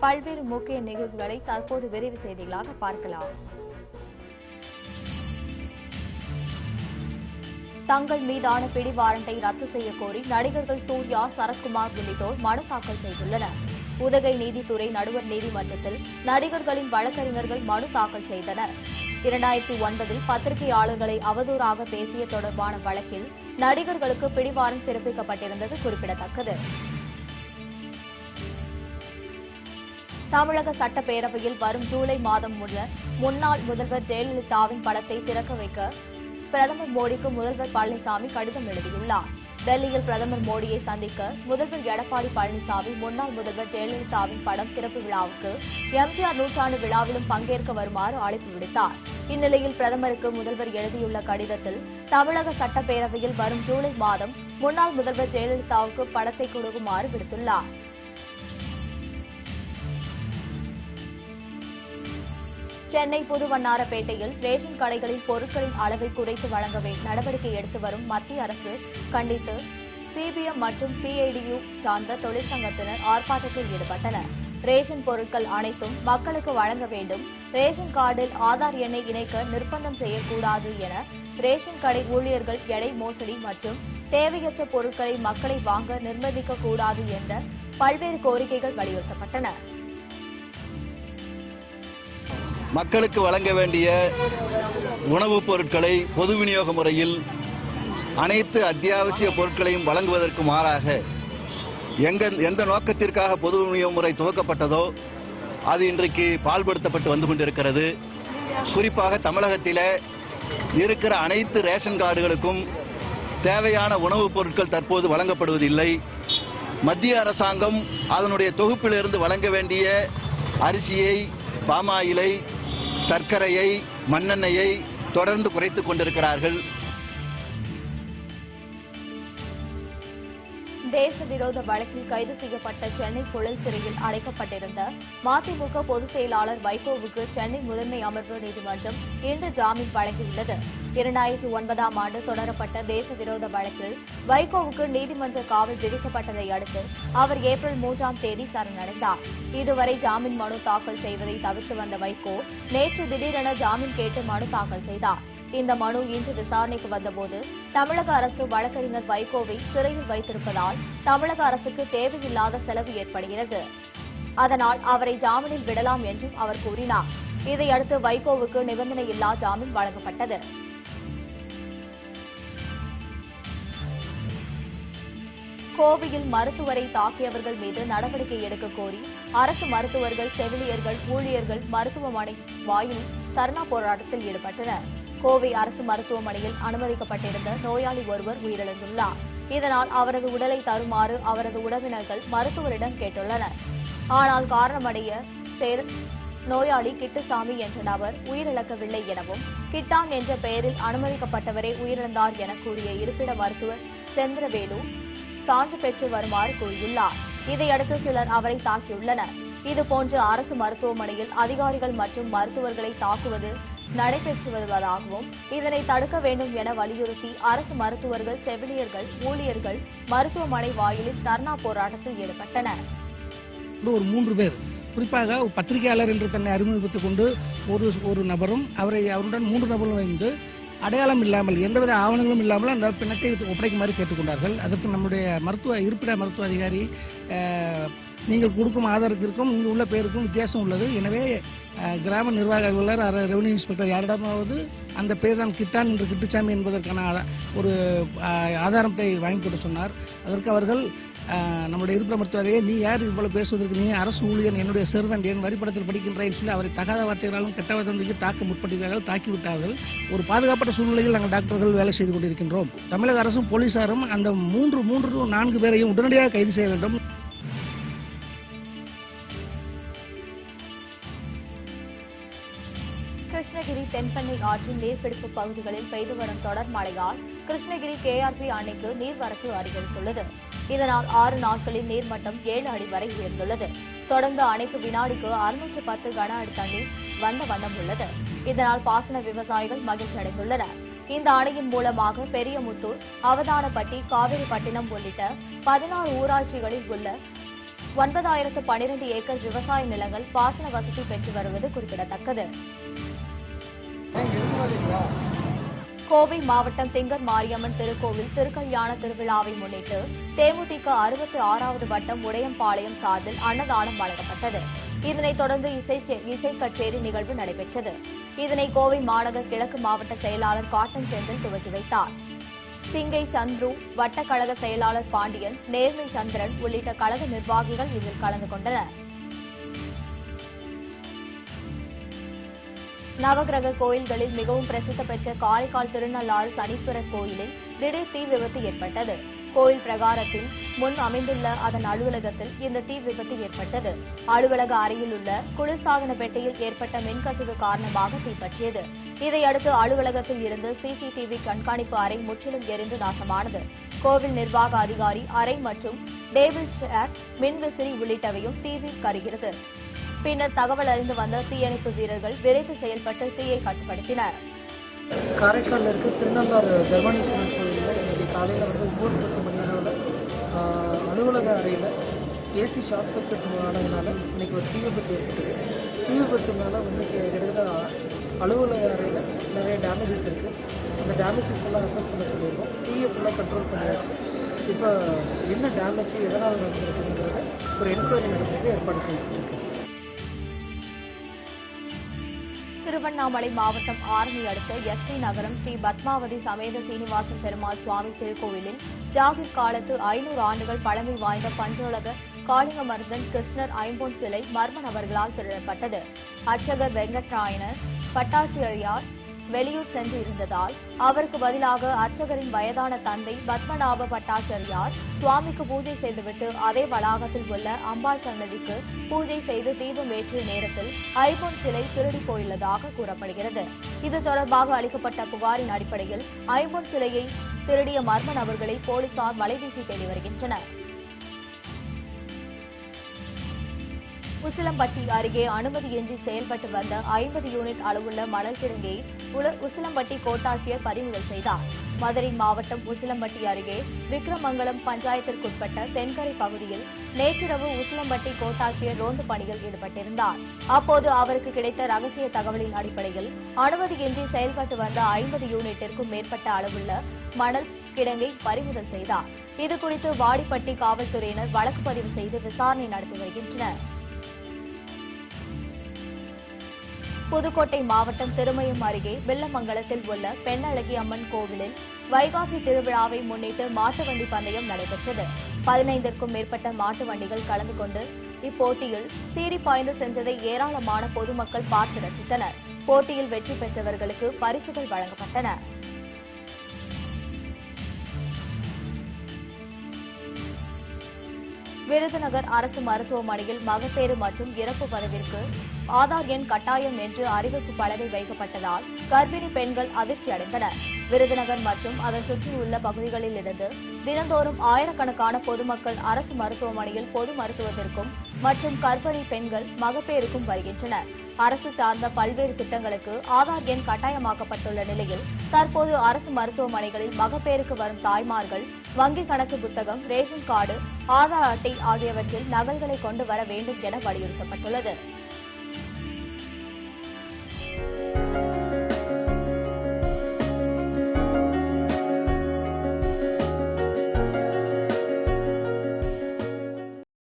பல்வேறு முக்கிய நிகழ்வுகளை தற்போது விரைவு செய்திகளாக பார்க்கலாம். தங்கள் மீதான பிடி வாரண்டை ரத்து செய்ய கோரி நடிகர்கள் சூர்யா சரத்குமார் உள்ளிட்டோர் மனு தாக்கல் செய்துள்ளனர். உதகை நீதித்துறை நடுவர் நீதிமன்றத்தில் நடிகர்களின் வழக்கறிஞர்கள் மனு தாக்கல் செய்தனர். இரண்டாயிரத்தி ஒன்பதில் பத்திரிகையாளர்களை அவதூறாக பேசிய தொடர்பான வழக்கில் நடிகர்களுக்கு பிடிவாரண்ட் பிறப்பிக்கப்பட்டிருந்தது குறிப்பிடத்தக்கது. தமிழக சட்டப்பேரவையில் வரும் ஜூலை மாதம் முன்னர் முன்னாள் முதல்வர் ஜெயலலிதாவின் படத்தை திறக்க வைக்க பிரதமர் மோடிக்கு முதல்வர் பழனிசாமி கடிதம் எழுதியுள்ளார். டெல்லியில் பிரதமர் மோடியை சந்திக்க முதல்வர் எடப்பாடி பழனிசாமி முன்னாள் முதல்வர் ஜெயலலிதாவின் படம் திறப்பு விழாவுக்கு எம்ஜிஆர் நூற்றாண்டு விழாவிலும் பங்கேற்க வருமாறு அழைப்பு விடுத்தார். இந்நிலையில் பிரதமருக்கு முதல்வர் எழுதியுள்ள கடிதத்தில் தமிழக சட்டப்பேரவையில் வரும் ஜூலை மாதம் முன்னாள் முதல்வர் ஜெயலலிதாவுக்கு படத்தை கொடுக்குமாறு விடுத்துள்ளார். சென்னை புதுவண்ணாரப்பேட்டையில் ரேஷன் கடைகளில் பொருட்களின் அளவை குறைத்து வழங்கவே நடவடிக்கை எடுத்து வரும் மத்திய அரசு கண்டித்து சிபிஎம் மற்றும் சிஐடியு சார்ந்த தொழிற்சங்கத்தினர் ஆர்ப்பாட்டத்தில் ஈடுபட்டனர். ரேஷன் பொருட்கள் அனைத்தும் மக்களுக்கு வழங்க வேண்டும். ரேஷன் கார்டில் ஆதார் எண்ணை இணைக்க நிர்பந்தம் செய்யக்கூடாது என ரேஷன் கடை ஊழியர்கள் எடை மோசடி மற்றும் தேவையற்ற பொருட்களை மக்களை வாங்க நிர்பந்திக்கக்கூடாது என்ற பல்வேறு கோரிக்கைகள் வலியுறுத்தப்பட்டன. மக்களுக்கு வழங்க வேண்டிய உணவுப் பொருட்களை பொது விநியோக முறையில் அனைத்து அத்தியாவசிய பொருட்களையும் வழங்குவதற்கு மாறாக எங்க எந்த நோக்கத்திற்காக பொது விநியோக முறை துவக்கப்பட்டதோ அது இன்றைக்கு பால்படுத்தப்பட்டு வந்து கொண்டிருக்கிறது. குறிப்பாக தமிழகத்தில் இருக்கிற அனைத்து ரேஷன் கார்டுகளுக்கும் தேவையான உணவுப் பொருட்கள் தற்போது வழங்கப்படுவதில்லை. மத்திய அரசாங்கம் அதனுடைய தொகுப்பிலிருந்து வழங்க வேண்டிய அரிசியை பாமாயிலை சர்க்கரையை மண்ணெண்ணெயை தொடர்ந்து குறைத்துக் கொண்டிருக்கிறார்கள். தேச விரோத வழக்கில் கைது செய்யப்பட்ட சென்னை புழல் சிறையில் அடைக்கப்பட்டிருந்த மதிமுக பொதுச் செயலாளர் வைகோவுக்கு சென்னை முதன்மை அமர்வு நீதிமன்றம் இன்று ஜாமீன் வழங்கியுள்ளது. இரண்டாயிரத்தி ஒன்பதாம் ஆண்டு தொடரப்பட்ட தேச விரோத வழக்கில் வைகோவுக்கு நீதிமன்ற காவல் விதிக்கப்பட்டதை அடுத்து அவர் ஏப்ரல் மூன்றாம் தேதி சரணடைந்தார். இதுவரை ஜாமீன் மனு தாக்கல் செய்வதை தவிர்த்து வந்த வைகோ நேற்று திடீரென ஜாமீன் கேட்டு மனு தாக்கல் செய்தார். இந்த மனு இன்று விசாரணைக்கு வந்தபோது தமிழக அரசு வழக்கறிஞர் வைகோவை சிறையில் வைத்திருப்பதால் தமிழக அரசுக்கு தேவையில்லாத செலவு ஏற்படுகிறது. அதனால் அவரை ஜாமீனில் விடலாம் என்றும் அவர் கூறினார். இதையடுத்து வைகோவுக்கு நிபந்தனையில்லா ஜாமீன் வழங்கப்பட்டது. கோவையில் மருத்துவரை தாக்கியவர்கள் மீது நடவடிக்கை எடுக்க கோரி அரசு மருத்துவர்கள் செவிலியர்கள் ஊழியர்கள் மருத்துவமனை வாயில் தர்ணா போராட்டத்தில் ஈடுபட்டனர். கோவை அரசு மருத்துவமனையில் அனுமதிக்கப்பட்டிருந்த நோயாளி ஒருவர் உயிரிழந்துள்ளார். இதனால் அவரது உடலை தருமாறு அவரது உறவினர்கள் மருத்துவரிடம் கேட்டுள்ளனர். ஆனால் காரணமடைய நோயாளி கிட்டுசாமி என்ற நபர் உயிரிழக்கவில்லை எனவும் கிட்டான் என்ற பெயரில் அனுமதிக்கப்பட்டவரே உயிரிழந்தார் என கூறிய இருப்பிட மருத்துவர் செந்திரவேலு சான்று பெற்று வருமாறு கூறியுள்ளார். இதையடுத்து சிலர் அவரை தாக்கியுள்ளனர். இதுபோன்று அரசு மருத்துவமனையில் அதிகாரிகள் மற்றும் மருத்துவர்களை தாக்குவது நடைபெற்று வருவதாகவும் இதனை தடுக்க வேண்டும் என வலியுறுத்தி அரசு மருத்துவர்கள் செவிலியர்கள் ஊழியர்கள் மருத்துவமனை வாயிலில் தர்ணா போராட்டத்தில் ஈடுபட்டனர். ஒரு மூன்று பேர். குறிப்பாக ஒரு பத்திரிகையாளர் என்று தன்னை அறிமுகப்படுத்திக் கொண்டு ஒரு ஒரு நபரும் அவரை அவருடன் மூன்று நபரும் வந்து அடையாளம் இல்லாமல் எந்தவித ஆவணங்களும் இல்லாமல் அந்த பிணத்தை ஒப்படைக்குமாறு கேட்டுக்கொண்டார்கள். அதற்கு நம்முடைய மருத்துவ இருப்பிட மருத்துவ அதிகாரி நீங்கள் கொடுக்கும் ஆதாரத்திற்கும் இங்கு உள்ள பேருக்கும் வித்தியாசம் உள்ளது. எனவே கிராம நிர்வாக அலுவலர் ரெவன்யூ இன்ஸ்பெக்டர் யாரிடமாவது அந்த பேர் தான் கிட்டான் என்று கிட்டுச்சாமி என்பதற்கான ஒரு ஆதாரத்தை வாங்கி போட்டு சொன்னார். அதற்கு அவர்கள் நம்முடைய இருப்பிட மருத்துவரையே நீ யார் இவ்வளவு பேசுவதற்கு? நீ அரசு ஊழியர் என்னுடைய செர்வன் என் வரிப்படத்தில் படிக்கின்றேன் சொல்லி அவரை தகாத வார்த்தைகளாலும் கெட்ட வதந்திக்கு தாக்க முற்படுகிறார்கள் தாக்கி விட்டார்கள். ஒரு பாதுகாப்பட்ட சூழ்நிலையில் நாங்கள் டாக்டர்கள் வேலை செய்து கொண்டிருக்கின்றோம். தமிழக அரசும் போலீசாரும் அந்த மூன்று மூன்று நான்கு பேரையும் உடனடியாக கைது செய்ய வேண்டும். கிருஷ்ணகிரி தென்பண்ணை ஆற்றின் நீர்பிடிப்பு பகுதிகளில் பெய்து வரும் தொடர் மழையால் கிருஷ்ணகிரி கேஆர்பி அணைக்கு நீர்வரத்து அதிகரித்துள்ளது இதனால் ஆறு நாட்களில் நீர்மட்டம் ஏழு அடி வரை உயர்ந்துள்ளது. தொடர்ந்து அணைக்கு வினாடிக்கு அறுநூற்று பத்து கன அடி தண்ணீர் வந்த வண்ணம் உள்ளது. இதனால் பாசன விவசாயிகள் மகிழ்ச்சி அடைந்துள்ளனர். இந்த அணையின் மூலமாக பெரியமுத்தூர் அவதானப்பட்டி காவிரிப்பட்டினம் உள்ளிட்ட பதினாறு ஊராட்சிகளில் உள்ள ஒன்பதாயிரத்து பனிரெண்டு ஏக்கர் விவசாய நிலங்கள் பாசன வசதி பெற்று வருவது குறிப்பிடத்தக்கது. கோவை மாவட்டம் திங்கர் மாரியம்மன் திருக்கோவில் திருக்கல்யாண திருவிழாவை முன்னிட்டு தேமுதிக அறுபத்தி ஆறாவது வட்டம் உடையம்பாளையம் சார்பில் அன்னதானம் வழங்கப்பட்டது. இதனைத் தொடர்ந்து இசை இசை கச்சேரி நிகழ்வு நடைபெற்றது. இதனை கோவை மாநகர் கிழக்கு மாவட்ட செயலாளர் காட்டன் செந்தில் துவக்கி வைத்தார். சிங்கை சந்துரு வட்டக்கழக செயலாளர் பாண்டியன் நேர்மை சந்திரன் உள்ளிட்ட கழக நிர்வாகிகள் இதில் கலந்து கொண்டனா் நவகிரக கோயில்களில் மிகவும் பிரசித்தி பெற்ற காரைக்கால் திருநள்ளாறு சனீஸ்வரர் கோயிலில் திடீர் தீ விபத்து ஏற்பட்டது. கோயில் பிரகாரத்தில் முன் அமைந்துள்ள அதன் அலுவலகத்தில் இந்த தீ விபத்து ஏற்பட்டது. அலுவலக அறையில் உள்ள குளிர்சாதன பெட்டியில் ஏற்பட்ட மின்கசிவு காரணமாக தீப்பற்றியது இதையடுத்து அலுவலகத்தில் இருந்து சிசிடிவி கண்காணிப்பு அறை முற்றிலும் எரிந்து நாசமானது. கோவில் நிர்வாக அதிகாரி அறை மற்றும் டேபிள் சேர் மின்விசிறி உள்ளிட்டவையும் தீவில் கருகிறது. பின்னர் தகவல் அறிந்து வந்த தீயணைப்பு வீரர்கள் விரைந்து செயல்பட்டு தீயை கட்டுப்படுத்தினர். காரைக்காலில் இருக்க திருநள்ளாறு தர்மணீஸ்வரர் கோயிலில் இன்றைக்கு காலையில் வந்து ஒவ்வொரு பத்து மணி அளவில் அலுவலக அறையில் ஏசி ஷார்ட் சர்க்கியூட் ஆனதுனால இன்னைக்கு ஒரு தீ விபத்து ஏற்பட்டது. தீ விபத்துனால வந்து கிட்டத்தட்ட அலுவலக அறையில் நிறைய டேமேஜஸ் இருக்குது அந்த டேமேஜஸ் ஃபுல்லாக ரெஃபர்ஸ் பண்ண சொல்லியிருக்கோம். தீயை ஃபுல்லாக கண்ட்ரோல் பண்ணியாச்சு. இப்போ என்ன டேமேஜ் எதனால் நடந்திருக்குங்கிறத ஒரு என்கொயரி நடத்துறதுக்கு ஏற்பாடு செய்யப்பட்டிருக்கு. திருவண்ணாமலை மாவட்டம் ஆரணி அடுத்த எஸ்டி நகரம் ஸ்ரீ பத்மாவதி சமேத சீனிவாசன் பெருமாள் சுவாமி திருக்கோவிலில் ஜாகிர் காலத்து ஐநூறு ஆண்டுகள் பழமை வாய்ந்த பஞ்சோலக காளிங்கமர்தன் கிருஷ்ணர் ஐம்பொன் சிலை மர்ம நபர்களால் திருடப்பட்டது. அர்ச்சகர் வெங்கட்ராயனர் பட்டாச்சியரியார் வெளியூர் சென்று இருந்ததால் அவருக்கு பதிலாக அர்ச்சகரின் வயதான தந்தை பத்மநாப பட்டாச்சாரியார் சுவாமிக்கு பூஜை செய்துவிட்டு அதே வளாகத்தில் உள்ள அம்பாள் சன்னதிக்கு பூஜை செய்து தீபம் ஏற்றிய நேரத்தில் ஐபோன் சிலை திருடி போயுள்ளதாக கூறப்படுகிறது. இது தொடர்பாக அளிக்கப்பட்ட புகாரின் அடிப்படையில் ஐபோன் சிலையை திருடிய மர்ம நபர்களை போலீசார் வலைவீசி தேடி வருகின்றனர். உசிலம்பட்டி அருகே அனுமதியின்றி செயல்பட்டு வந்த ஐம்பது யூனிட் அளவுள்ள மணல் கிடங்கை உசிலம்பட்டி கோட்டாட்சியர் பறிமுதல் செய்தார். மதுரை மாவட்டம் உசிலம்பட்டி அருகே விக்ரமங்கலம் பஞ்சாயத்திற்குட்பட்ட தென்கரை பகுதியில் நேற்றிரவு உசிலம்பட்டி கோட்டாட்சியர் ரோந்து பணியில் ஈடுபட்டிருந்தார். அப்போது அவருக்கு கிடைத்த ரகசிய தகவலின் அடிப்படையில் அனுமதியின்றி செயல்பட்டு வந்த ஐம்பது யூனிட்டிற்கும் மேற்பட்ட அளவுள்ள மணல் கிடங்கை பறிமுதல் செய்தார். இதுகுறித்து வாடிப்பட்டி காவல்துறையினர் வழக்கு பதிவு செய்து விசாரணை நடத்தி வருகின்றனர். புதுக்கோட்டை மாவட்டம் திருமயம் அருகே வெள்ளமங்கலத்தில் உள்ள பெண்ணழகி அம்மன் கோவிலில் வைகாசி திருவிழாவை முன்னிட்டு மாட்டு வண்டி பந்தயம் நடைபெற்றது. பதினைந்திற்கும் மேற்பட்ட மாட்டு வண்டிகள் கலந்து கொண்டு இப்போட்டியில் சீறி பாய்ந்து சென்றதை ஏராளமான பொதுமக்கள் பார்த்து ரசித்தனர். போட்டியில் வெற்றி பெற்றவர்களுக்கு பரிசுகள் வழங்கப்பட்டன. விருதுநகர் அரசு மருத்துவமனையில் மகப்பேறு மற்றும் இறப்பு பதவிற்கு ஆதார் எண் கட்டாயம் என்று அறிவிப்பு பலகை வைக்கப்பட்டதால் கர்ப்பிணி பெண்கள் அதிர்ச்சி அடைந்தனர். விருதுநகர் மற்றும் அதன் சுற்றியுள்ள பகுதிகளில் இருந்து தினந்தோறும் ஆயிரக்கணக்கான பொதுமக்கள் அரசு மருத்துவமனையில் பொது மருத்துவத்திற்கும் மற்றும் கர்ப்பிணி பெண்கள் மகப்பேருக்கும் வருகின்றனர். அரசு சார்ந்த பல்வேறு திட்டங்களுக்கு ஆதார் எண் கட்டாயமாக்கப்பட்டுள்ள நிலையில் தற்போது அரசு மருத்துவமனைகளில் மகப்பேருக்கு வரும் தாய்மார்கள் வங்கி கணக்கு புத்தகம் ரேஷன் கார்டு ஆதார் அட்டை ஆகியவற்றில் நகல்களை கொண்டு வர வேண்டும் என வலியுறுத்தப்பட்டுள்ளது.